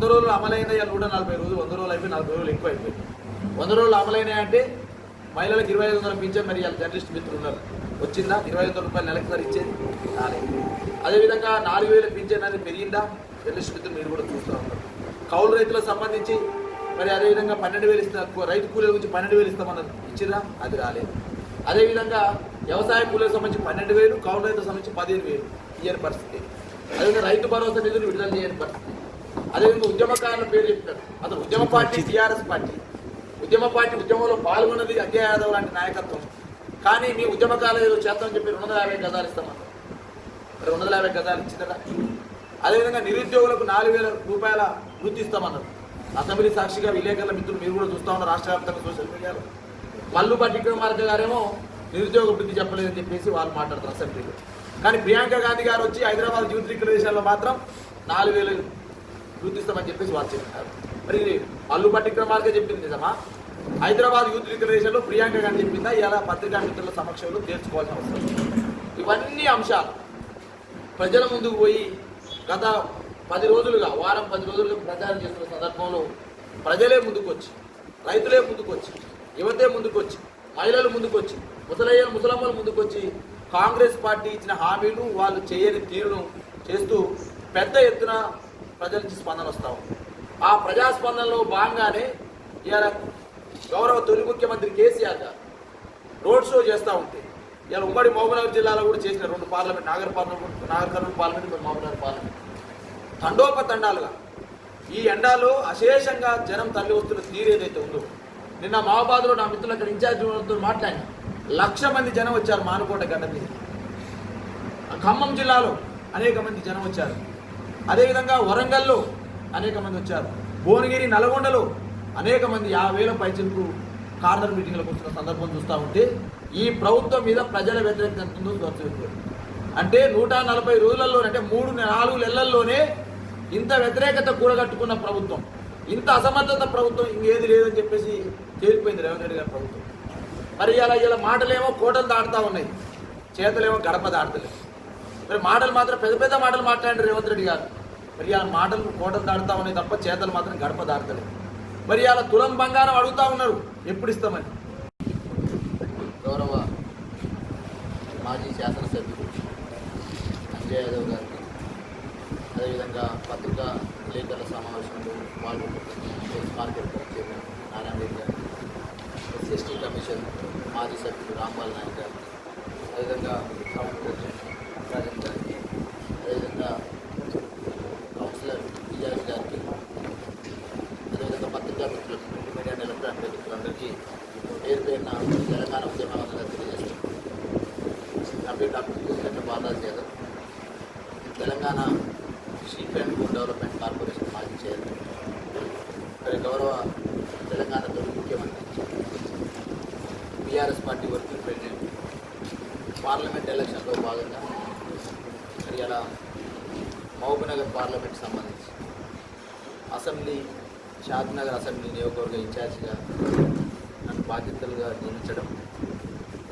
వంద రోజులు అమలైన నూట నలభై రోజులు వంద రోజులు అయిపోయి నలభై రోజులు ఎక్కువ అయిపోయింది వంద రోజులు అమలైనాయి అంటే మహిళలకు ఇరవై ఐదు వందల పింఛన్ మరి జర్నలిస్ట్ మిత్రులు ఉన్నారు వచ్చిందా? ఇరవై ఐదు వందల రూపాయలు నెలకు సార్ ఇచ్చేది రాలేదు. అదేవిధంగా నాలుగు వేల పింఛన్ అనేది పెరిగిందా? జర్నలిస్ట్ మిత్రులు మీరు కూడా చూస్తూ ఉన్నారు. కౌలు రైతులకు సంబంధించి మరి అదేవిధంగా పన్నెండు వేలు ఇస్తా రైతు కూలీల గురించి పన్నెండు వేలు ఇస్తామన్నారు. ఇచ్చిరా అది రాలేదు. అదేవిధంగా వ్యవసాయ కూలీలకు సంబంధించి పన్నెండు వేలు కౌలు రైతులకు సంబంధించి పదిహేను వేలు ఇయ్యని పరిస్థితి. అదేవిధంగా రైతు భరోసా నిధులు విడుదల చేయని పరిస్థితి. అదేవిధంగా ఉద్యమకారుల పేరు చెప్పారు అతను ఉద్యమ పార్టీ టీఆర్ఎస్ పార్టీ. ఉద్యమ పార్టీ ఉద్యమంలో పాల్గొన్నది అజయ్ యాదవ్ లాంటి నాయకత్వం. కానీ మీ ఉద్యమకాలు చేస్తామని చెప్పి రెండు వందల యాభై గదాలు ఇస్తామన్నారు మరి రెండు వందల యాభై గదాలు ఇచ్చినరా అదేవిధంగా నిరుద్యోగులకు నాలుగు వేల రూపాయల వృత్తి ఇస్తామన్నారు. అసెంబ్లీ సాక్షిగా విలేకరుల మిత్రులు మీరు కూడా చూస్తా ఉన్నారు రాష్ట్ర వ్యాప్తంగా సోషల్ మీడియాలో. మల్లు పట్టిక్రమార్క గారేమో నిరుద్యోగ వృత్తి చెప్పలేదని చెప్పేసి వాళ్ళు మాట్లాడతారు అసెంబ్లీలో. కానీ ప్రియాంక గాంధీ గారు వచ్చి హైదరాబాద్ యూత్ రిక్రియేషన్లో మాత్రం నాలుగు వేలు గుర్తిస్తామని చెప్పేసి వాళ్ళు చెప్పారు మరి పళ్ళు పట్టిక్రమాలుగా చెప్పింది నిజమా? హైదరాబాద్ యూత్ రిక్రియేషన్లో ప్రియాంక గాంధీ చెప్పిందా? ఇలా పత్రికా మిత్రుల సమక్షంలో తెలుసుకోవాల్సిన అవసరం ఇవన్నీ అంశాలు ప్రజల ముందుకు పోయి గత పది రోజులుగా వారం పది రోజులుగా ప్రచారం చేస్తున్న సందర్భంలో ప్రజలే ముందుకొచ్చి రైతులే ముందుకొచ్చి యువతే ముందుకొచ్చి మహిళలు ముందుకొచ్చి ముసలయ్యలు ముసలమ్మలు ముందుకొచ్చి కాంగ్రెస్ పార్టీ ఇచ్చిన హామీలు వాళ్ళు చేయని తీరును చేస్తూ పెద్ద ఎత్తున ప్రజల నుంచి స్పందన వస్తా ఉంది. ఆ ప్రజాస్పందనలో భాగంగానే ఇవాళ గౌరవ తొలి ముఖ్యమంత్రి కేసీఆర్ గారు రోడ్ షో చేస్తూ ఉంటే ఇలా ఉమ్మడి మహబూబ్నగర్ జిల్లాలో కూడా చేసిన రెండు parliament Nagar parliament Nagar Kurnool parliament Mahabubnagar parliament. తండోపతండాలుగా ఈ ఎండాలో అశేషంగా జనం తల్లి వస్తున్న తీరు ఏదైతే ఉందో నిన్న మావబాద్లో నా మిత్రులు అక్కడ ఇన్ఛార్జ్ మాట్లాడిన లక్ష మంది జనం వచ్చారు మానుకోట గడ్డ మీద. ఖమ్మం జిల్లాలో అనేక మంది జనం వచ్చారు. అదేవిధంగా వరంగల్లో అనేక మంది వచ్చారు. భువనగిరి నల్గొండలో అనేక మంది యాభై వేల పైచలకు కార్నర్ మీటింగ్లకు వస్తున్న సందర్భం చూస్తూ ఉంటే ఈ ప్రభుత్వం మీద ప్రజల వ్యతిరేకత ఎంత ఉందో అంటే నూట నలభై రోజులలో అంటే మూడు నాలుగు నెలల్లోనే ఇంత వ్యతిరేకత కూడగట్టుకున్న ప్రభుత్వం ఇంత అసమర్థత ప్రభుత్వం ఇంకేది లేదని చెప్పేసి తేలిపోయింది రేవంత్ రెడ్డి గారి ప్రభుత్వం. మరి ఇలా ఇలా మాటలేమో కోటలు దాటుతా ఉన్నాయి చేతలేమో గడప దాటలేదు మరి మాటలు మాత్రం పెద్ద పెద్ద మాటలు మాట్లాడారు రేవంత్ రెడ్డి గారు. మరి ఆ మాటలు కోటలు దాటుతా ఉన్నాయి తప్ప చేతలు మాత్రం గడప దాటలేదు. మరి అలా తులం బంగారం అడుగుతా ఉన్నారు. ఎప్పుడు ఇస్తామని? గౌరవ మాజీ శాసనసభ్యుడు అంజయ్ యాదవ్ గారికి అదేవిధంగా పత్రికా విలేకరుల సమావేశంలో వాళ్ళు మార్కెట్ చైర్మన్ నారాయణ రెడ్డి గారు ఎస్ఎస్టీ కమిషన్ మాజీ సభ్యులు రాంపాల్ నాయక్ గారు అదేవిధంగా టౌన్ ప్రెసిడెంట్ రాజన్ గారికి అదేవిధంగా కౌన్సిలర్ ఇజాజ్ గారికి అదేవిధంగా పత్రికా మిత్రులకు ప్రింట్ మీడియా అండ్ ఎలక్ట్రానిక్ మిత్రులందరికీ పేరు పేరున తెలంగాణ ఉద్యమాలుగా తెలియజేస్తున్నాను నా పేరు doctor Krishna Balraj Yadav Telangana sheep and goat development corporation మాజీ చైర్మన్ మరి గౌరవ తెలంగాణ తొలి ముఖ్యమంత్రి BRS party working president parliament ఎలక్షన్లో భాగంగా మరి అలా మహబూబ్నగర్ పార్లమెంట్ సంబంధించి అసెంబ్లీ షాద్నగర్ అసెంబ్లీ నియోజకవర్గ ఇన్ఛార్జిగా నన్ను బాధ్యతలుగా నియమించడం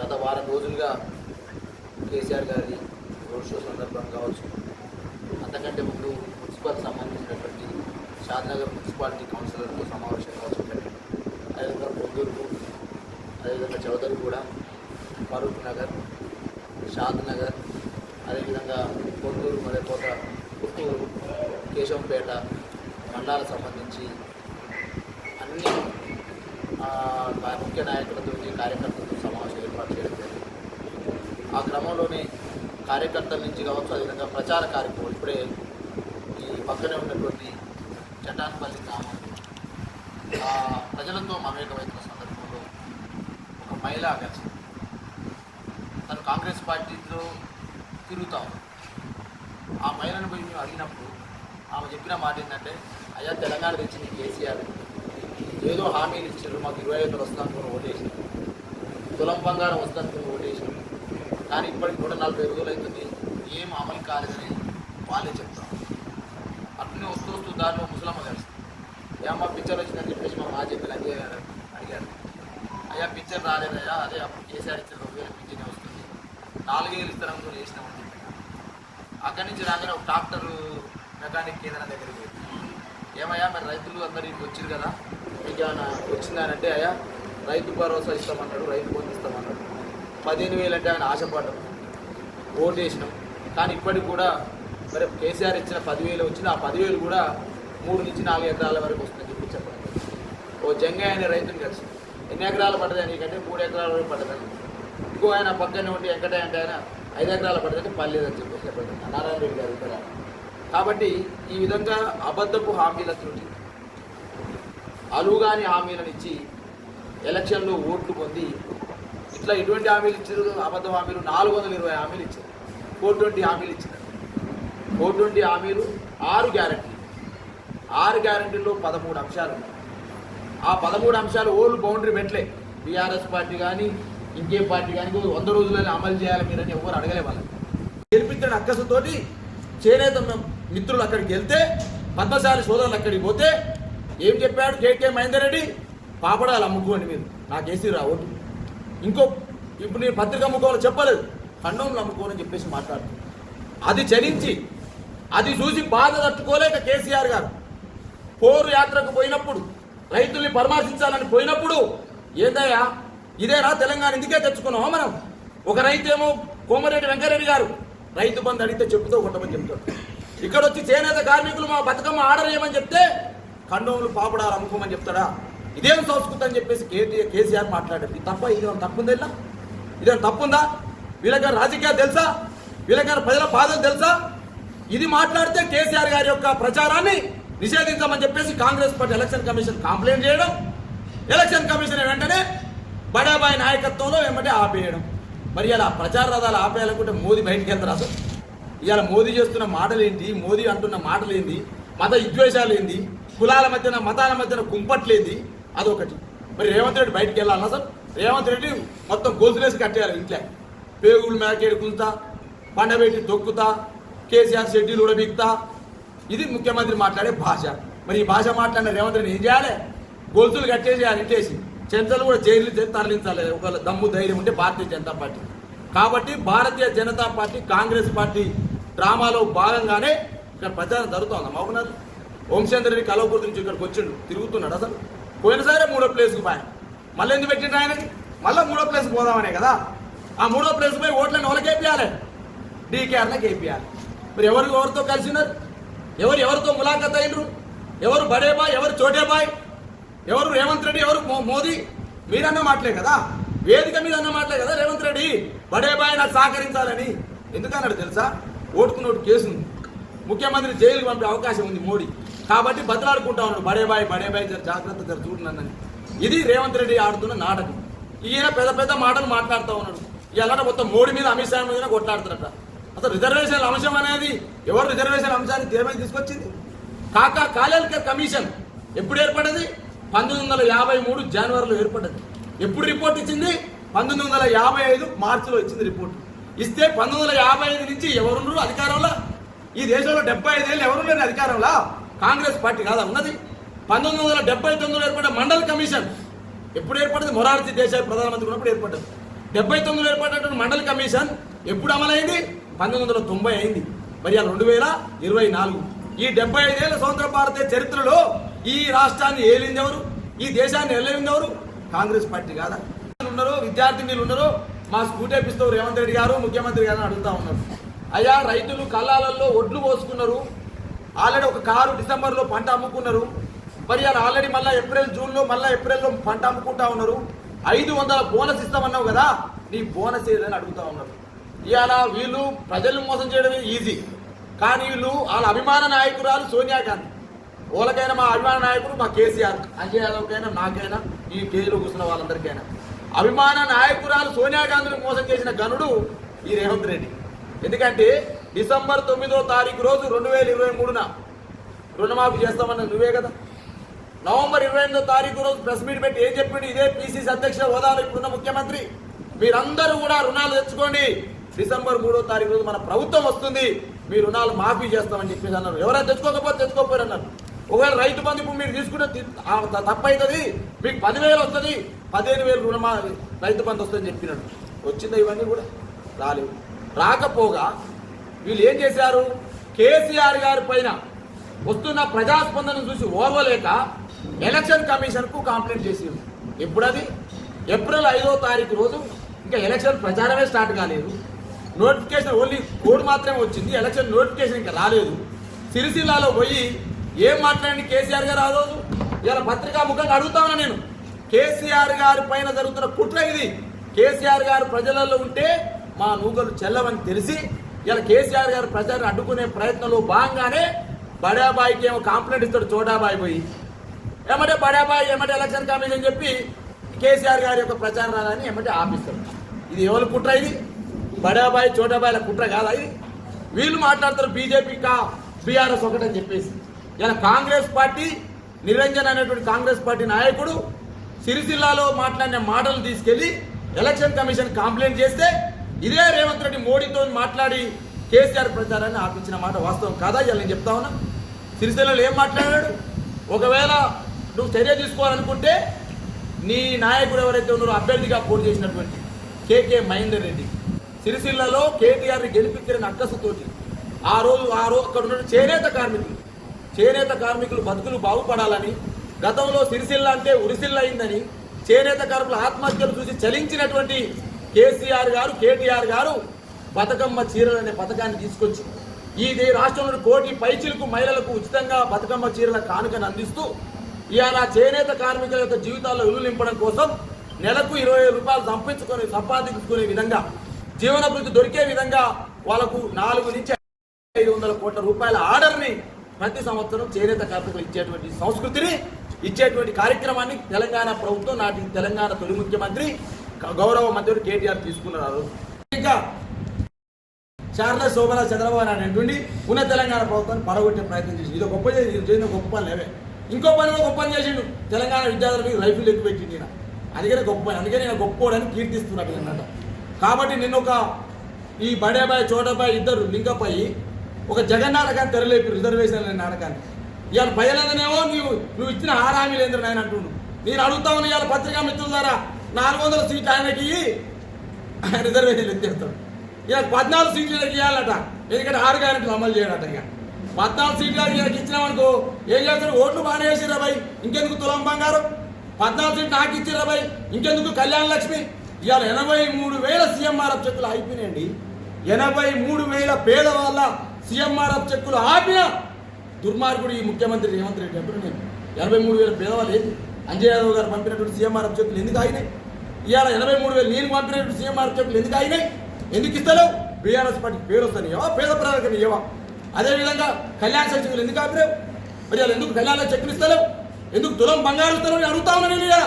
గత వారం రోజులుగా కేసీఆర్ గారి రోడ్ షో సందర్భం కావచ్చు అంతకంటే ముందు మున్సిపల్ సంబంధించినటువంటి షాద్నగర్ మున్సిపాలిటీ కౌన్సిలర్తో సమావేశం కావచ్చు. అదేవిధంగా పొందూరుకు అదేవిధంగా చౌదరిగూడ ఫరూక్ నగర్ షాద్ నగర్ అదేవిధంగా పొందూరు మరేపోత పుత్తూరు కేశవంపేట మండలాలకు సంబంధించి అన్ని ముఖ్య నాయకులతో కార్యకర్తలతో సమావేశం ఏర్పాటు చేయడం జరిగింది. ఆ క్రమంలోనే కార్యకర్తల నుంచి కావచ్చు అదేవిధంగా ప్రచార కార్యక్రమం ఇప్పుడే ఈ పక్కనే ఉన్నటువంటి చటాన్పల్లి గ్రామం ప్రజలతో మమేకమైన సందర్భంలో ఒక మహిళ కలిసి తను కాంగ్రెస్ పార్టీలో తిరుగుతా ఆ మహిళను పోయి మేము అడిగినప్పుడు ఆమె చెప్పిన మాట ఏంటంటే అయ్యా తెలంగాణ తెచ్చింది కేసీఆర్. ఏదో హామీలు ఇచ్చారు మాకు ఇరవై ఐదు వస్తాను ఓటేసాం తులం బంగారం వస్తాను ఓటేసాం కానీ ఇప్పటికి కూడా నలభై రోజులు అవుతుంది ఏం అమలు కాలేదని వాళ్ళే చెప్తాం అట్లనే వస్తూ వస్తూ దానిలో ముసలమ్మ కలిసి ఏమ్మా పిక్చర్ వచ్చిందని చెప్పేసి మా మాజీ చెప్పి అంజయ్ గారు అడిగారు. అయ్యా పిక్చర్ రాలేదయ్యా అదే అప్పుడు కేసీఆర్ ఇచ్చిన రెండు వేల పిక్చర్ వస్తుంది. నాలుగేళ్ళు ఇస్తారని కూడా చేసినామని చెప్పి అక్కడి నుంచి రాగానే ఒక డాక్టర్ మెకానిక్ కేంద్రం దగ్గరికి ఏమయ్యా మరి రైతులు అందరు ఇంటికి వచ్చారు కదా మీకు ఏమైనా వచ్చిందానంటే అంటే అయ్యా రైతు భరోసా ఇస్తామన్నాడు రైతు బంధు ఇస్తామన్నాడు. పదిహేను వేలు అంటే ఆయన ఆశపడ్డాం. ఓటు వేసినాం. కానీ ఇప్పటికి కూడా మరి కేసీఆర్ ఇచ్చిన పదివేలు వచ్చిన ఆ పదివేలు కూడా మూడు నుంచి నాలుగు ఎకరాల వరకు వస్తుందని చెప్పి చెప్పండి. ఓ జంగయ్య అనే రైతుని కలిసి. ఎన్ని ఎకరాలు పడ్డదని నీకంటే మూడు ఎకరాల వరకు పడ్డదని ఇంకో ఆయన పక్కనే ఉండి ఎక్కడే అంటే ఆయన ఐదు ఎకరాలు పడ్డదంటే పర్లేదని చెప్పేసి చెప్పండి. నారాయణ రెడ్డి గారు ఇక్కడ కాబట్టి ఈ విధంగా అబద్ధపు హామీల హామీలతో అలుగాని హామీలను ఇచ్చి ఎలక్షన్లో ఓట్లు పొంది ఇట్లా ఎటువంటి హామీలు ఇచ్చారు అబద్ధ హామీలు నాలుగు వందల ఇరవై హామీలు ఇచ్చారు. ఫోర్ ట్వంటీ హామీలు ఇచ్చారు. ఫోర్ ట్వంటీ హామీలు ఆరు గ్యారంటీ ఆరు గ్యారంటీల్లో పదమూడు అంశాలు ఉన్నాయి. ఆ పదమూడు అంశాలు ఓల్డ్ బౌండరీ పెట్టలే బీఆర్ఎస్ పార్టీ కానీ ఇంకే పార్టీ కానీ వంద రోజులలో అమలు చేయాలి మీరని ఎవరు అడగలే వాళ్ళని. గెలిపించిన అక్కసుతోటి చేనేత మిత్రులు అక్కడికి వెళ్తే పద్మశాలి సోదరులు అక్కడికి పోతే ఏం చెప్పాడు కేకే మహేందర్ రెడ్డి? పాపడాలు అమ్ముకోండి మీరు. నాకు వేసి రా ఓటు. ఇంకో ఇప్పుడు నేను పత్రిక అమ్ముకోవాలో చెప్పలేదు. ఖండంలో అమ్ముకోవాలని చెప్పేసి మాట్లాడుతున్నాను. అది చరించి అది చూసి బాధ తట్టుకోలేక కేసీఆర్ గారు పోరు యాత్రకు పోయినప్పుడు రైతుల్ని పరామర్శించాలని పోయినప్పుడు ఏదయ్యా ఇదేనా తెలంగాణ ఇందుకే తెచ్చుకున్నామా మనం? ఒక రైతేమో కోమరెడ్డి వెంకరెడ్డి గారు రైతు బంధు అడిగితే చెప్పుతో కొట్టమని చెప్తాడు ఇక్కడ వచ్చి చేనేత కార్మికులు మా బతుకమ్మ ఆర్డర్ చేయమని చెప్తే కండోములు పాపడాలు అమ్ముకోమని చెప్తాడా? ఇదేం సంస్కృతి అని చెప్పేసి కేటీఆర్ కేసీఆర్ మాట్లాడారు. ఇది తప్ప ఇదేం తప్పుందా ఇలా? ఇదేం తప్పుందా? వీళ్ళకి రాజకీయాలు తెలుసా? వీళ్ళకి ప్రజల బాధలు తెలుసా? ఇది మాట్లాడితే కేసీఆర్ గారి యొక్క ప్రచారాన్ని నిషేధించమని చెప్పేసి Congress party election commission complaint చేయడం ఎలక్షన్ కమిషన్ వెంటనే బడాబాయ్ నాయకత్వంలో వెంబడే ఆపేయడం. మరి ఇలా ప్రచార రథాలు ఆపేయాలనుకుంటే మోదీ బయటికి వెళ్తారు అసలు ఇవాళ మోదీ చేస్తున్న మాటలు ఏంటి మోదీ అంటున్న మాటలు ఏంది మత విద్వేషాలు ఏంది కులాల మధ్యన మతాల మధ్యన కుంపట్లేంది? అదొకటి. మరి రేవంత్ రెడ్డి బయటికి వెళ్ళాలన్నా సార్? రేవంత్ రెడ్డి మొత్తం గోసులేసి కట్టేయాలి ఇంట్లో. పేగులు మేకేడు గుంతా పండబెట్టి తొక్కుతా కేసీఆర్ షెడ్యూల్ ఉడబిక్తా ఇది ముఖ్యమంత్రి మాట్లాడే భాష. మరి ఈ భాష మాట్లాడిన రేవంత్ రెడ్డి ఏం చేయాలి? గొలుసులు కట్టేసేయాలి ఇంటేసి చెంతలు కూడా జైలు తరలించాలి. ఒక దమ్ము ధైర్యం ఉంటే భారతీయ జనతా పార్టీ. కాబట్టి Bharatiya Janata party Congress party డ్రామాలో భాగంగానే ఇక్కడ ప్రచారం జరుగుతోంది. మౌనాథ్ వంశేంద్ర రెడ్డి కలవకూరు నుంచి ఇక్కడికి వచ్చిండు. తిరుగుతున్నాడు అసలు. పోయినసారే మూడో ప్లేస్కి పోయాను మళ్ళీ ఎందుకు పెట్టిండు ఆయనకి మళ్ళీ మూడో ప్లేస్కి పోదామనే కదా. ఆ మూడో ప్లేస్ పోయి ఓట్లను వాళ్ళకి వేపియాలి. డీకేఆర్లకు వేపియాలి. మరి ఎవరు ఎవరితో కలిసినారు ఎవరు ఎవరితో ములాఖత్ అయినరు? ఎవరు బడేబాయ్ ఎవరు చోటేబాయ్? ఎవరు రేవంత్ రెడ్డి ఎవరు మో- మోదీ? మీరన్న మాటలే కదా? వేదిక మీద అన్న మాటలే కదా రేవంత్ రెడ్డి? బడేబాయ్ నాకు సహకరించాలని. ఎందుకన్నాడు తెలుసా? ఓటుకున్నోటు కేసు ముఖ్యమంత్రి జైలుకి పంపే అవకాశం ఉంది మోడీ. కాబట్టి బతలాడుకుంటా ఉన్నాడు. బడేబాయ్ బడేబాయ్ జాగ్రత్త జర చూడనని ఇది రేవంత్ రెడ్డి ఆడుతున్న నాటకం. ఈయన పెద్ద పెద్ద మాటలు మాట్లాడుతూ ఉన్నాడు. ఇవాళ మొత్తం మోడీ మీద అమిత్ షా మీద కొట్లాడుతున్నట్ట అసలు రిజర్వేషన్ అంశం అనేది ఎవరు రిజర్వేషన్ అంశాన్ని దేమని తీసుకొచ్చింది? కాకా కాలేల్కర్ కమిషన్ ఎప్పుడు ఏర్పడ్డది? పంతొమ్మిది వందల యాభై మూడు జనవరిలో ఏర్పడ్డది. ఎప్పుడు రిపోర్ట్ ఇచ్చింది? పంతొమ్మిది వందల యాభై ఐదు మార్చిలో ఇచ్చింది రిపోర్ట్. ఇస్తే పంతొమ్మిది వందల యాభై ఐదు నుంచి ఎవరున్నారు అధికారంలో? ఈ దేశంలో డెబ్బై ఐదేళ్ళు ఎవరున్నారు అధికారంలో? కాంగ్రెస్ పార్టీ కాదా ఉన్నది? పంతొమ్మిది వందల డెబ్బై తొమ్మిదిలో ఏర్పడ్డ మండల కమిషన్ ఎప్పుడు ఏర్పడింది మొరార్జీ దేశాయ్ ప్రధానమంత్రి ఉన్నప్పుడు ఏర్పడ్డది. డెబ్బై తొమ్మిదిలో ఏర్పడినటువంటి మండల కమిషన్ ఎప్పుడు అమలైంది? పంతొమ్మిది వందల తొంభై అయింది మరి ఆ రెండు వేల ఇరవై నాలుగు. ఈ డెబ్బై ఐదేళ్ళ స్వతంత్ర భారతీయ చరిత్రలో ఈ రాష్ట్రాన్ని ఏలింది ఎవరు ఈ దేశాన్ని ఏలింది ఎవరు కాంగ్రెస్ పార్టీ కాదా? ఉన్నారు విద్యార్థినులు ఉన్నారు మా స్కూటీ వేపిస్తావు రేవంత్ రెడ్డి గారు ముఖ్యమంత్రి గారు అడుగుతా ఉన్నారు. అయ్యా రైతులు కళ్ళాలలో ఒడ్లు పోసుకున్నారు. ఆల్రెడీ ఒక కారు డిసెంబర్లో పంట అమ్ముకున్నారు. మరి అలా ఆల్రెడీ మళ్ళీ ఏప్రిల్ జూన్లో మళ్ళీ ఏప్రిల్లో పంట అమ్ముకుంటా ఉన్నారు. ఐదు వందల బోనస్ ఇస్తామన్నావు కదా నీ బోనస్ ఏదని అడుగుతా ఉన్నారు. ఇవాళ వీళ్ళు ప్రజలను మోసం చేయడమే ఈజీ కానీ వీళ్ళు వాళ్ళ అభిమాన నాయకురాలు సోనియా గాంధీ. వాళ్ళకైనా మా అభిమాన నాయకుడు మా కేసీఆర్. అజయ్ యాదవ్కైనా నాకైనా ఈ కేజీలో కూర్చున్న వాళ్ళందరికైనా. అభిమాన నాయకురాలు సోనియా గాంధీని మోసం చేసిన గనుడు ఈ రేవంత్ రెడ్డి. ఎందుకంటే డిసెంబర్ తొమ్మిదో తారీఖు రోజు రెండు వేల ఇరవై మూడున రుణమాఫీ చేస్తామన్న నువ్వే కదా? నవంబర్ ఇరవై ఎనిమిదో తారీఖు రోజు ప్రెస్ మీట్ పెట్టి ఏం చెప్పిండు? ఇదే పిసిసి అధ్యక్ష హోదాలో ఇప్పుడున్న ముఖ్యమంత్రి. మీరందరూ కూడా రుణాలు తెచ్చుకోండి. డిసెంబర్ మూడో తారీఖు రోజు మన ప్రభుత్వం వస్తుంది. మీ రుణాలు మాఫీ చేస్తామని చెప్పేసి అన్నారు. ఎవరైనా తెచ్చుకోకపోతే తెచ్చుకోకపోయారు అన్నారు. ఒకవేళ రైతు బంధు ఇప్పుడు మీరు తీసుకుంటే తప్పవుతుంది మీకు పదివేలు వస్తుంది. పదిహేను వేలు రుణమా రైతు బంధు వస్తుందని చెప్పినాడు. వచ్చిందా ఇవన్నీ కూడా? రాలేవు. రాకపోగా వీళ్ళు ఏం చేశారు? కేసీఆర్ గారి పైన వస్తున్న ప్రజాస్పందన చూసి ఓర్వలేక ఎలక్షన్ కమిషన్కు కంప్లైంట్ చేసింది ఎప్పుడది? ఏప్రిల్ ఐదో తారీఖు రోజు ఇంకా ఎలక్షన్ ప్రచారమే స్టార్ట్ కాలేదు. నోటిఫికేషన్ ఓన్లీ కోడ్ మాత్రమే వచ్చింది. ఎలక్షన్ నోటిఫికేషన్ ఇంకా రాలేదు. సిరిసిల్లాలో పోయి ఏం మాట్లాడింది? కేసీఆర్ గారు ఆ రోజు? ఇలా పత్రికా ముఖంగా అడుగుతా నేను. కేసీఆర్ గారి పైన జరుగుతున్న కుట్ర ఇది. కేసీఆర్ గారు ప్రజలలో ఉంటే మా నూకలు చెల్లవని తెలిసి ఇలా కేసీఆర్ గారు ప్రజలను అడ్డుకునే ప్రయత్నంలో భాగంగానే బడాబాయికి ఏమో కాంప్లైంట్ ఇస్తాడు చోటాబాయి పోయి. ఏమంటే బడాబాయి ఏమంటే ఎలక్షన్ కమిషన్ చెప్పి కేసీఆర్ గారి యొక్క ప్రచారం రాదని ఏమంటే ఆపిస్తారు ఇది ఎవరు కుట్ర ఇది? బడాబాయి చోటాబాయిల కుట్ర కాదా ఇది వీళ్ళు మాట్లాడతారు బీజేపీ కా బీఆర్ఎస్ ఒకటని చెప్పేసి. ఇలా కాంగ్రెస్ పార్టీ నిరంజన్ అనేటువంటి కాంగ్రెస్ పార్టీ నాయకుడు సిరిసిల్లాలో మాట్లాడిన మాటలు తీసుకెళ్ళి ఎలక్షన్ కమిషన్ కంప్లైంట్ చేస్తే ఇదే రేవంత్ రెడ్డి మోడీతో మాట్లాడి కేసీఆర్ ప్రచారాన్ని ఆపించిన మాట వాస్తవం కాదా? ఇలా నేను చెప్తా ఉన్నా. సిరిసిల్లలో ఏం మాట్లాడాడు? ఒకవేళ నువ్వు చర్య తీసుకోవాలనుకుంటే నీ నాయకుడు ఎవరైతే ఉన్నారో అభ్యర్థిగా పోటీ చేసినటువంటి కేకే మహేందర్ రెడ్డి. సిరిసిల్లలో కేటీఆర్ని గెలిపించిన అక్కసుతోటి ఆ రోజు ఆ రోజు అక్కడ ఉన్న చేనేత కార్మికులు. చేనేత కార్మికులు బతుకులు బాగుపడాలని గతంలో సిరిసిల్ల అంటే ఉరిసిల్ల అయిందని చేనేత కార్మికుల ఆత్మహత్యలు చూసి చలించినటువంటి కేసీఆర్ గారు కేటీఆర్ గారు బతుకమ్మ చీరలు అనే పథకాన్ని తీసుకొచ్చి ఇది రాష్ట్రంలోని కోటి పైచిలకు మహిళలకు ఉచితంగా బతుకమ్మ చీరల కానుకను అందిస్తూ ఇవాళ చేనేత కార్మికుల యొక్క జీవితాల్లో విలువ నింపడం కోసం నెలకు ఇరవై రూపాయలు సంపించుకొని సంపాదించుకునే విధంగా జీవనభృతి దొరికే విధంగా వాళ్ళకు నాలుగు నుంచి ఐదు వందల కోట్ల రూపాయల ఆర్డర్ని ప్రతి సంవత్సరం చేనేత కార్మికులు ఇచ్చేటువంటి సంస్కృతిని ఇచ్చేటువంటి కార్యక్రమాన్ని తెలంగాణ ప్రభుత్వం నాటి తెలంగాణ తొలి ముఖ్యమంత్రి గౌరవ మంత్రి కేటీఆర్ తీసుకున్నారు. ఇంకా శారద శోభన చంద్రబాబు నాయుడు అంటుండి ఉన్న తెలంగాణ ప్రభుత్వాన్ని పడగొట్టే ప్రయత్నం చేసి ఇది గొప్ప చేసిన గొప్ప పని లేవే. ఇంకో పని కూడా గొప్ప పని చేసిండు. తెలంగాణ విద్యార్థులకు రైఫిల్ ఎక్కువ పెట్టింది అందుకనే గొప్ప అందుకే నేను గొప్పోడని కీర్తిస్తున్నాడు అన్నమాట కాబట్టి నిన్న ఒక ఈ బడేబాయ్ చోటబాయ్ ఇద్దరు లింకప్ అయ్యి ఒక జగన్ నాటకాన్ని తెరలేపి రిజర్వేషన్ అనే నాటకాన్ని. ఇవాళ భయలేదనేమో నువ్వు నువ్వు ఇచ్చిన హారామీ లేంద్ర ఆయన అంటుండు. నేను అడుగుతా ఇవాళ పత్రికా మిత్రుల ద్వారా నాలుగు వందల సీట్లు ఆయనకి రిజర్వేషన్ ఆయన ఎత్తేస్తాడు ఇక పద్నాలుగు సీట్లు ఇవ్వాలట ఎందుకంటే ఆరు గ్యారెంటీలు అమలు చేయడట ఇక. పద్నాలుగు సీట్లు ఇక ఇచ్చినామనుకో ఏం చేస్తారు? ఓట్లు బాగానే వేసిరా భయ్ ఇంకెందుకు తులం బంగారం? పద్నాలుగు సీట్లు నాకు ఇచ్చిరా భయ్ ఇంకెందుకు కళ్యాణ లక్ష్మి? ఇవాళ ఎనభై మూడు వేల సీఎంఆర్ఎఫ్ చెక్కులు అయిపోయినాయండి. ఎనభై మూడు వేల పేదవాళ్ళ సీఎంఆర్ఎఫ్ చెక్కులు ఆపిన దుర్మార్గుడు ఈ ముఖ్యమంత్రి రేవంత్ రెడ్డి ఎప్పుడు నేను. ఎనభై మూడు వేల పేదవాళ్ళు ఏంటి అంజయ్ యాదవ్ గారు పంపినటువంటి సీఎంఆర్ఎఫ్ చెక్కులు ఎందుకు ఆగినాయి? ఇవాళ ఎనభై మూడు వేలు నేను పంపినటువంటి సీఎంఆర్ఎఫ్ చెక్కులు ఎందుకు ఆగినాయి? ఎందుకు ఇస్తలేవు? బీఆర్ఎస్ పార్టీకి పేరు వస్తాను ఏవా? పేద ప్రజలకు ఏవా? అదేవిధంగా కళ్యాణ సచివులు ఎందుకు ఆపినావు మరి వాళ్ళు ఎందుకు కళ్యాణ చెక్కులు ఇస్తలేవు? ఎందుకు తులం బంగారు ఇస్తలేవు అని అడుగుతా ఉన్నాను ఇలా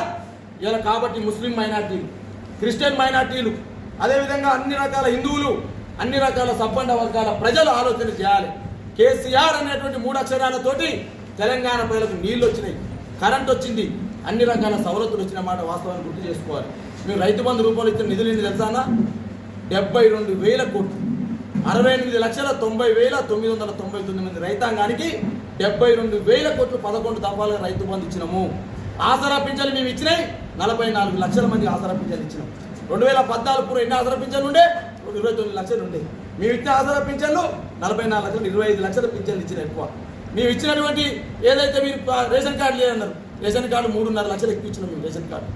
ఇలా కాబట్టి ముస్లిం మైనార్టీలు క్రిస్టియన్ మైనార్టీలు అదేవిధంగా అన్ని రకాల హిందువులు అన్ని రకాల సంపన్న వర్గాల ప్రజలు ఆలోచన చేయాలి. కేసీఆర్ అనేటువంటి మూడు అక్షరాలతోటి తెలంగాణ ప్రజలకు నీళ్ళు వచ్చినాయి కరెంట్ వచ్చింది అన్ని రకాల సవలతులు వచ్చిన మాట వాస్తవాన్ని గుర్తు చేసుకోవాలి. మేము రైతు బంధు రూపంలో ఇచ్చిన నిధులు ఏంటి తెలుసానా డెబ్బై రెండు వేల కోట్లు. అరవై ఎనిమిది లక్షల తొంభై వేల తొమ్మిది వందల తొంభై తొమ్మిది మంది రైతాంగానికి డెబ్బై రెండు వేల కోట్లు పదకొండు దఫాలుగా రైతు బంధు ఇచ్చినాము. ఆసరా పింఛన్లు మేము ఇచ్చినాయి నలభై నాలుగు లక్షల మంది ఆసరా పింఛన్లు ఇచ్చినాం. రెండు వేల పద్నాలుగు పూర్వం ఎన్ని ఆసరా పింఛన్లు ఉండే? ఇరవై తొమ్మిది లక్షలు ఉండే. మేము ఇచ్చిన ఆసరా పింఛన్లు నలభై నాలుగు లక్షలు ఇరవై ఐదు లక్షల పింఛన్లు ఇచ్చిన ఎక్కువ. మేము ఇచ్చినటువంటి ఏదైతే మీరు రేషన్ కార్డు లేదన్నారు రేషన్ కార్డు మూడున్నర లక్షలు ఎక్కువ ఇచ్చినాం మేము రేషన్ కార్డు.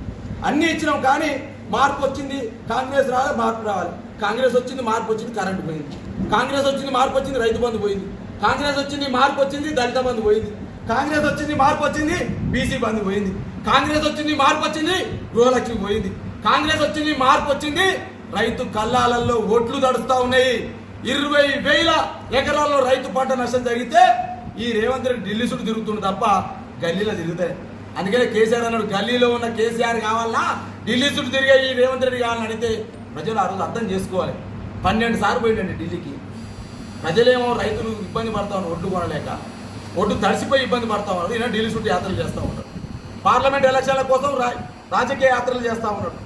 అన్నీ ఇచ్చినాం కానీ మార్పు వచ్చింది కాంగ్రెస్ రావాలి మార్పు రావాలి. కాంగ్రెస్ వచ్చింది మార్పు వచ్చింది కరెంట్ పోయింది. కాంగ్రెస్ వచ్చింది మార్పు వచ్చింది రైతు బంధు పోయింది. కాంగ్రెస్ వచ్చింది మార్పు వచ్చింది దళిత బంధు పోయింది. కాంగ్రెస్ వచ్చింది మార్పు వచ్చింది బీసీ బంధు పోయింది. కాంగ్రెస్ వచ్చింది మార్పు వచ్చింది గృహలక్ష్మి పోయింది. కాంగ్రెస్ వచ్చింది మార్పు వచ్చింది రైతు కల్లాలలో ఓట్లు తడుస్తా ఉన్నాయి. ఇరవై వేల ఎకరాల్లో రైతు పంట నష్టం జరిగితే ఈ రేవంత్ రెడ్డి ఢిల్లీ చుట్టూ తిరుగుతుండు తప్ప గల్లీలో తిరుగుతాయి అందుకనే కేసీఆర్ అన్నాడు గల్లీలో ఉన్న కేసీఆర్ కావాలన్నా ఢిల్లీ చుట్టూ తిరిగే ఈ రేవంత్ రెడ్డి కావాలని అడిగితే ప్రజలు ఆ రోజు అర్థం చేసుకోవాలి. పన్నెండు సార్లు పోయిండండి ఢిల్లీకి. ప్రజలేమో రైతులు ఇబ్బంది పడతా ఉన్నారు ఒడ్డు కొనలేక. ఒడ్డు తడిసిపోయి ఇబ్బంది పడతా ఉన్నారు. ఈయన ఢిల్లీ చుట్టూ యాత్రలు చేస్తూ ఉంటారు పార్లమెంట్ ఎలక్షన్ల కోసం రా- రాజకీయ యాత్రలు చేస్తూ ఉన్నాడు.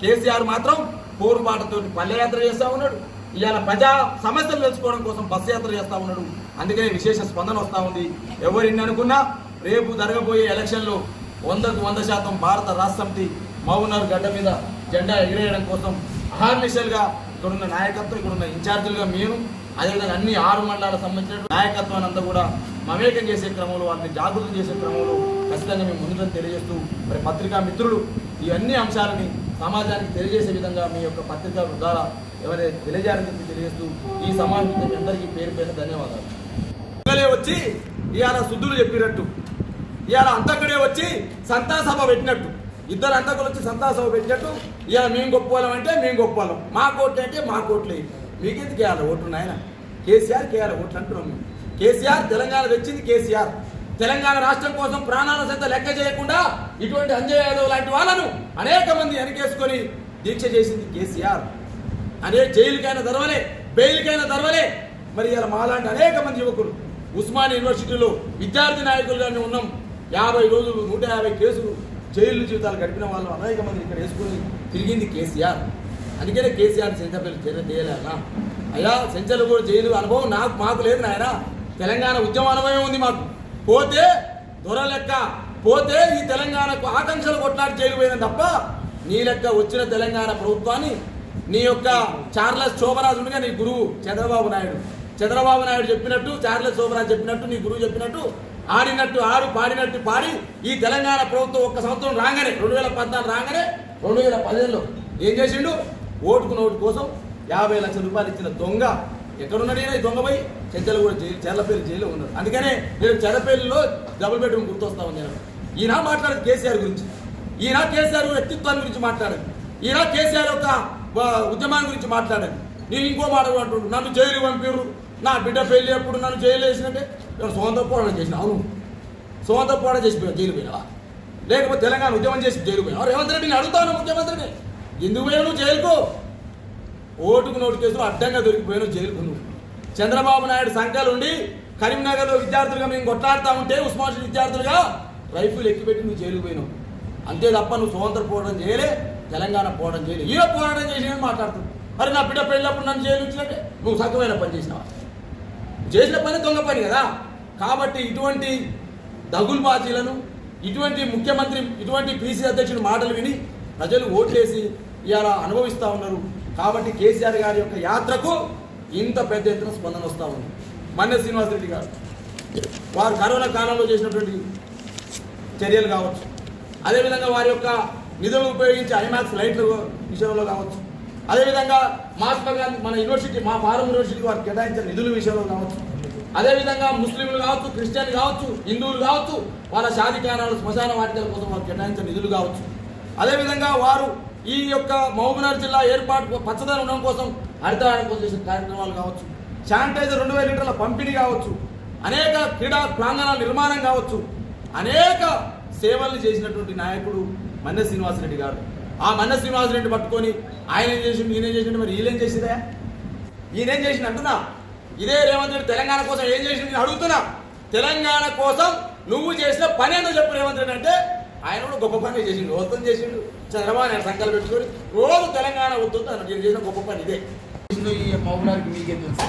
కేసీఆర్ మాత్రం పోరుబాటతో పల్లెయాత్ర చేస్తూ ఉన్నాడు. ఇవాళ ప్రజా సమస్యలు తెలుసుకోవడం కోసం బస్సు యాత్ర చేస్తూ ఉన్నాడు. అందుకనే విశేష స్పందన వస్తూ ఉంది. ఎవరిని అనుకున్నా రేపు జరగబోయే ఎలక్షన్లో వందకు వంద శాతం భారత రాష్ట్ర సమితి మౌనర్ గడ్డ మీద జెండా ఎగిరేయడం కోసం అహార్నిషల్గా ఇక్కడున్న నాయకత్వం ఇక్కడున్న ఇన్ఛార్జీలుగా మేము అదేవిధంగా అన్ని ఆరు మండలాలకు సంబంధించిన నాయకత్వాన్ని అంతా కూడా మమేకం చేసే క్రమంలో వారిని జాగృతం చేసే క్రమంలో ఖచ్చితంగా మేము ముందుకు తెలియజేస్తూ మరి పత్రికా మిత్రులు ఈ అన్ని అంశాలని సమాజానికి తెలియజేసే విధంగా మీ యొక్క పత్రిక ద్వారా ఎవరైతే తెలియజేయాలని చెప్పి తెలియజేస్తూ ఈ సమాజం మీ అందరికీ పేరు పేరు ధన్యవాదాలు. పిల్లలే వచ్చి ఇవాళ శుద్ధులు చెప్పినట్టు ఇవాళ అంతకుడే వచ్చి సంతా సభ పెట్టినట్టు ఇద్దరు అంతకులు వచ్చి సంతా సభ పెట్టినట్టు ఇవాళ మేము గొప్పవాళ్ళం అంటే మేము గొప్పవాళ్ళం మా కోట్లు అంటే మా కోట్లే. మీకెందుకు వేయాలి ఓట్లు నాయన? కేసీఆర్ కేయాలి ఓట్లు అంటున్నాం మేము. కేసీఆర్ తెలంగాణ తెచ్చింది కేసీఆర్. తెలంగాణ రాష్ట్రం కోసం ప్రాణాల సైతం లెక్క చేయకుండా ఇటువంటి అంజయ్ యాదవ్ లాంటి వాళ్ళను అనేక మంది వెనకేసుకొని దీక్ష చేసింది కేసీఆర్. అనే జైలుకైనా ధరవలే బెయిల్కైనా ధరవలే మరి ఇలా మాలాంటి అనేక మంది యువకులు ఉస్మాన్ యూనివర్సిటీలో విద్యార్థి నాయకులుగానే ఉన్నాం. యాభై రోజులు నూట యాభై కేసులు జైలు జీవితాలు గడిపిన వాళ్ళు అనేక మంది ఇక్కడ వేసుకుని తిరిగింది కేసీఆర్. అందుకనే కేసీఆర్ సెంచపల్లి చర్య చేయలేనా అయ్యా సెంచర్లు కూడా జైలు అనుభవం నాకు మాకు లేదు నాయన. తెలంగాణ ఉద్యమ అనుభవం ఉంది మాకు. పోతే దొర లెక్క. పోతే ఈ తెలంగాణకు ఆకాంక్షలు కొట్లాడి జైలు తప్ప నీ లెక్క వచ్చిన తెలంగాణ ప్రభుత్వాన్ని నీ యొక్క చార్లెస్ శోభరాజు నీ గురువు చంద్రబాబు నాయుడు. చంద్రబాబు నాయుడు చెప్పినట్టు చార్లెస్ శోభరాజు చెప్పినట్టు నీ గురువు చెప్పినట్టు ఆడినట్టు ఆడు పాడినట్టు పాడి ఈ తెలంగాణ ప్రభుత్వం ఒక్క సంవత్సరం రాగానే రెండు వేల పద్నాలుగు రాగానే రెండు వేల పదిహేనులో ఏం చేసిండు? ఓటుకు నోటు కోసం యాభై లక్షల రూపాయలు ఇచ్చిన దొంగ. ఎక్కడున్నాడు ఈ దొంగ పోయి? చెంచలగూడ జైలు చెర్లపల్లి జైల్లో ఉన్నాడు అందుకనే నేను చెర్లపల్లిలో డబుల్ బెడ్రూమ్ గుర్తొస్తామని నేను. ఈయన మాట్లాడదు కేసీఆర్ గురించి. ఈయన కేసీఆర్ వ్యక్తిత్వాన్ని గురించి మాట్లాడదు. ఈయన కేసీఆర్ యొక్క ఉద్యమాన్ని గురించి మాట్లాడదు. నేను ఇంకో మాట కూడా అంటుండు నన్ను జైలు పంపిర్రు. నా బిడ్డ పెళ్ళి అప్పుడు నన్ను జైలు వేసినట్టే. నేను సొంత పోరాటం చేసిన? అవును. సొంత పోరాటం చేసిపోయావు జైలు పోయినావా? లేకపోతే తెలంగాణ ఉద్యమం చేసి జైలు పోయినా రేవంత్ రెడ్డిని అడుగుతాను ముఖ్యమంత్రిని. ఎందుకు పోయావు నువ్వు జైలుకో? ఓటుకు నోటు కేసులు అడ్డంగా దొరికిపోయాను జైలుకు నువ్వు. చంద్రబాబు నాయుడు సంఖ్యలుండి కరీంనగర్లో విద్యార్థులుగా మేము కొట్లాడుతూ ఉంటే ఉస్మాన్ విద్యార్థులుగా రైఫిల్ ఎక్కిపెట్టి నువ్వు జైలుకు పోయినావు. అంతే తప్ప నువ్వు స్వతంత్ర పోరాటం చేయలే తెలంగాణ పోరాటం చేయలే. ఈయన పోరాటం చేసిన మాట్లాడుతూ మరి నా బిడ్డ పెళ్ళప్పుడు నన్ను జైలు ఇచ్చినట్టే. నువ్వు సగమైన పని చేసినావా? చేసిన పని దొంగ పని కదా. కాబట్టి ఇటువంటి దగుల్బాజీలను ఇటువంటి ముఖ్యమంత్రి ఇటువంటి పీసీ అధ్యక్షుడి మాటలు విని ప్రజలు ఓట్లేసి ఇలా అనుభవిస్తూ ఉన్నారు. కాబట్టి కేసీఆర్ గారి యొక్క యాత్రకు ఇంత పెద్ద ఎత్తున స్పందన వస్తూ ఉంది. మన్య శ్రీనివాసరెడ్డి గారు. వారు కరోనా కాలంలో చేసినటువంటి చర్యలు కావచ్చు. అదేవిధంగా వారి యొక్క నిధులు ఉపయోగించి ఐమాక్స్ లైట్ల విషయంలో కావచ్చు. అదేవిధంగా మహాత్మా గాంధీ మన యూనివర్సిటీ మా ఫారం యూనివర్సిటీ వారు కేటాయించిన నిధుల విషయంలో కావచ్చు. అదేవిధంగా ముస్లింలు కావచ్చు క్రిస్టియన్ కావచ్చు హిందువులు కావచ్చు వాళ్ళ షాదికానాలు శ్మశాన వాటికల కోసం వారు కేటాయించిన నిధులు కావచ్చు. అదేవిధంగా వారు ఈ యొక్క మహబూబ్నగర్ జిల్లా ఏర్పాటు పచ్చదనం ఉండడం కోసం హరితహారం కోసం చేసిన కార్యక్రమాలు కావచ్చు. శానిటైజర్ రెండు వేల లీటర్ల పంపిణీ కావచ్చు. అనేక క్రీడా ప్రాంగణాల నిర్మాణం కావచ్చు. అనేక సేవలు చేసినటువంటి నాయకుడు మన్న శ్రీనివాసరెడ్డి గారు. ఆ మన్న శ్రీనివాసరెడ్డి పట్టుకొని ఆయన ఏం చేసిండు ఈయన ఏం చేసిండు మరి? వీళ్ళేం చేసిందా? ఈయనేం చేసిండు అంటున్నా? ఇదే రేవంత్ రెడ్డి తెలంగాణ కోసం ఏం చేసిండు నేను అడుగుతున్నా. తెలంగాణ కోసం నువ్వు చేసిన పని ఏందో చెప్పు రేవంత్ రెడ్డి అంటే ఆయన కూడా గొప్ప పని చేసిండు వద్దని చేసిండు. చంద్రబాబు నాయుడు సంకల్పం పెట్టుకొని రోజు తెలంగాణ వద్దు అని నేను చేసిన గొప్ప పని ఇదే. చేసిందో ఈ మహబూబ్నగర్కి మీకే తెలుసు.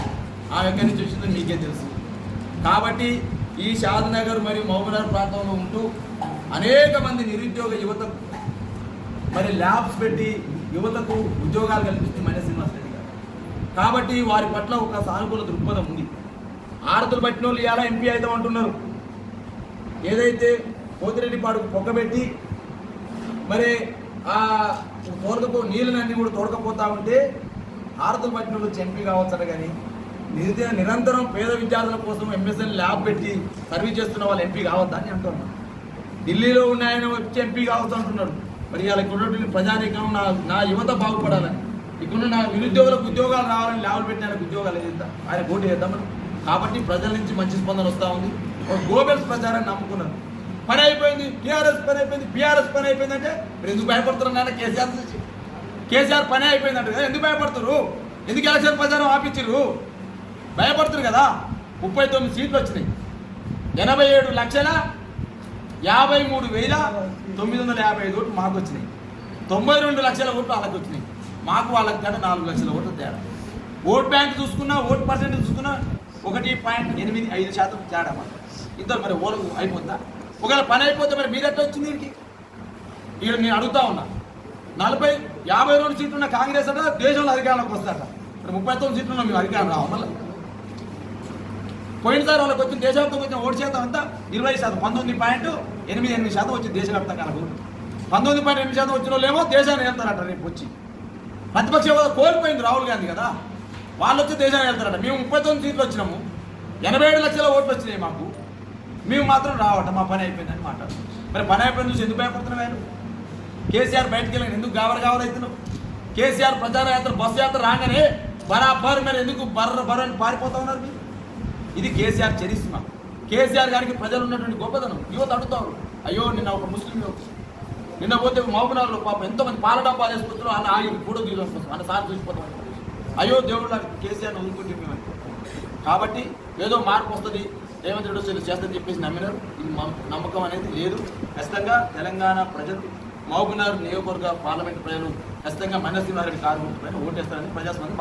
ఆమె ఎక్కడి నుంచి వచ్చిందో మీకే తెలుసు. కాబట్టి ఈ షాద్ నగర్ మరియు మహబూబ్నగర్ ప్రాంతంలో ఉంటూ అనేక మంది నిరుద్యోగ యువతకు మరి ల్యాబ్స్ పెట్టి యువతకు ఉద్యోగాలు కల్పిస్తుంది మన శ్రీనివాస్ రెడ్డి గారు. కాబట్టి వారి పట్ల ఒక సానుకూల దృక్పథం ఉంది. ఆడతులు పట్టిన వాళ్ళు ఇలా ఎంపీ అవుతాం అంటున్నారు. ఏదైతే పోతిరెడ్డిపాడుకు పొగ్గబెట్టి మరి ఆ తోడకపో నీళ్ళనన్నీ కూడా తోడకపోతా ఉంటే ఆరతులు పట్టిన వచ్చి ఎంపీ కావచ్చట కానీ నిరుద్యోగ నిరంతరం పేద విద్యార్థుల కోసం ఎంఎస్ఎన్ ల్యాబ్ పెట్టి సర్వీస్ చేస్తున్న వాళ్ళు ఎంపీ కావద్దా అని అంటున్నారు. ఢిల్లీలో ఉన్న ఆయన వచ్చి ఎంపీ కావద్దు అంటున్నాడు మరి వాళ్ళకి ఉన్నటువంటి ప్రజానీకం నా నా యువత బాగుపడాలని ఇక్కడ నా నిరుద్యోగులకు ఉద్యోగాలు రావాలని ల్యాబ్లు పెట్టిన ఆయనకు ఉద్యోగాలు చేద్దాం ఆయన పోటీ చేద్దామని కాబట్టి ప్రజల నుంచి మంచి స్పందన వస్తూ ఉంది. ఒక గోబెల్స్ ప్రచారాన్ని నమ్ముకున్నారు. పని అయిపోయింది టీఆర్ఎస్ పని అయిపోయింది బీఆర్ఎస్ పని అయిపోయింది అంటే మీరు ఎందుకు భయపడుతున్నారు నాయన? కేసీఆర్ నుంచి కేసీఆర్ పని అయిపోయింది కదా ఎందుకు భయపడుతురు ఎందుకు ఎలక్షన్ ప్రచారం ఆపించరు భయపడుతురు కదా. ముప్పై తొమ్మిది సీట్లు వచ్చినాయి. ఎనభై ఏడు లక్షల యాభై మూడు వేల తొమ్మిది వందల యాభై ఐదు ఓట్లు మాకు వచ్చినాయి. తొంభై రెండు లక్షల ఓట్లు వాళ్ళకి వచ్చినాయి. మాకు వాళ్ళకి తేడా నాలుగు లక్షల ఓట్లు తేడా. ఓట్ బ్యాంక్ చూసుకున్నా ఓట్ పర్సెంట్ చూసుకున్నా ఒకటి పాయింట్ ఎనిమిది ఐదు శాతం తేడా మాకు. ఇద్దరు మరి ఓలు అయిపోద్దా? ఒకవేళ పని అయిపోతే మరి మీరు ఎట్లా వచ్చింది దీనికి ఇక్కడ నేను అడుగుతా ఉన్నా. నలభై యాభై రెండు సీట్లు ఉన్న కాంగ్రెస్ అట దేశంలో అధికారంలోకి వస్తారట. ఇక్కడ ముప్పై తొమ్మిది సీట్లు ఉన్న మేము అధికారం రావు మళ్ళీ. పోయినసారి వాళ్ళకి వచ్చిన దేశవ్యాప్తంగా వచ్చిన ఓటు శాతం అంతా ఇరవై శాతం. పంతొమ్మిది పాయింట్ ఎనిమిది ఎనిమిది శాతం వచ్చింది దేశవ్యాప్తంగా నాకు పంతొమ్మిది పాయింట్ ఎనిమిది శాతం వచ్చిన వాళ్ళేమో దేశాన్ని వెళ్తారట రేపు వచ్చి. ప్రతిపక్ష హోదా కోల్పోయింది రాహుల్ గాంధీ కదా. వాళ్ళు వచ్చి దేశాన్ని వెళ్తారట. మేము ముప్పై తొమ్మిది సీట్లు వచ్చినాము. ఎనభై ఏడు లక్షల ఓట్లు వచ్చినాయి మాకు. మేము మాత్రం రావట మా పని అయిపోయిందని మాట్లాడుతున్నాం. మరి పని అయిపోయింది చూసి ఎందుకు భయపడుతున్నాం ఆయన కేసీఆర్ బయటకు వెళ్ళి ఎందుకు గావర గావర అవుతున్నావు? కేసీఆర్ ప్రచారయాత్ర బస్సు యాత్ర రాగానే బరాబర్ మీరు ఎందుకు బర్ర బర్ర అని పారిపోతా ఉన్నారు మీరు? ఇది కేసీఆర్ చరిస్మ కేసీఆర్ గారికి ప్రజలు ఉన్నటువంటి గొప్పదనం యువత అడుగుతారు అయ్యో నిన్న ఒక ముస్లిం యువత. నిన్న పోతే మహబూబ్నగర్లో పాపం ఎంతోమంది పాల డబ్బాలు వేసుకుంటున్నారు అలా ఆగి ఫోటో తీసుకొస్తాం అన్న సార్ చూసిపోతాం అయ్యో దేవుడు కేసీఆర్ వదులుకుంటే మేము కాబట్టి ఏదో మార్పు వస్తుంది రేవంత్ రెడ్డి వచ్చి చేస్తుందని చెప్పేసి నమ్మినారు. నమ్మకం అనేది లేదు. ఖచ్చితంగా తెలంగాణ ప్రజలు మహబూబ్నగర్ నియోజకవర్గ పార్లమెంట్ ప్రజలు ఖచ్చితంగా మైనస్ రెడ్డి కారు పైన ఓటేస్తారని ప్రజాస్వామ్యం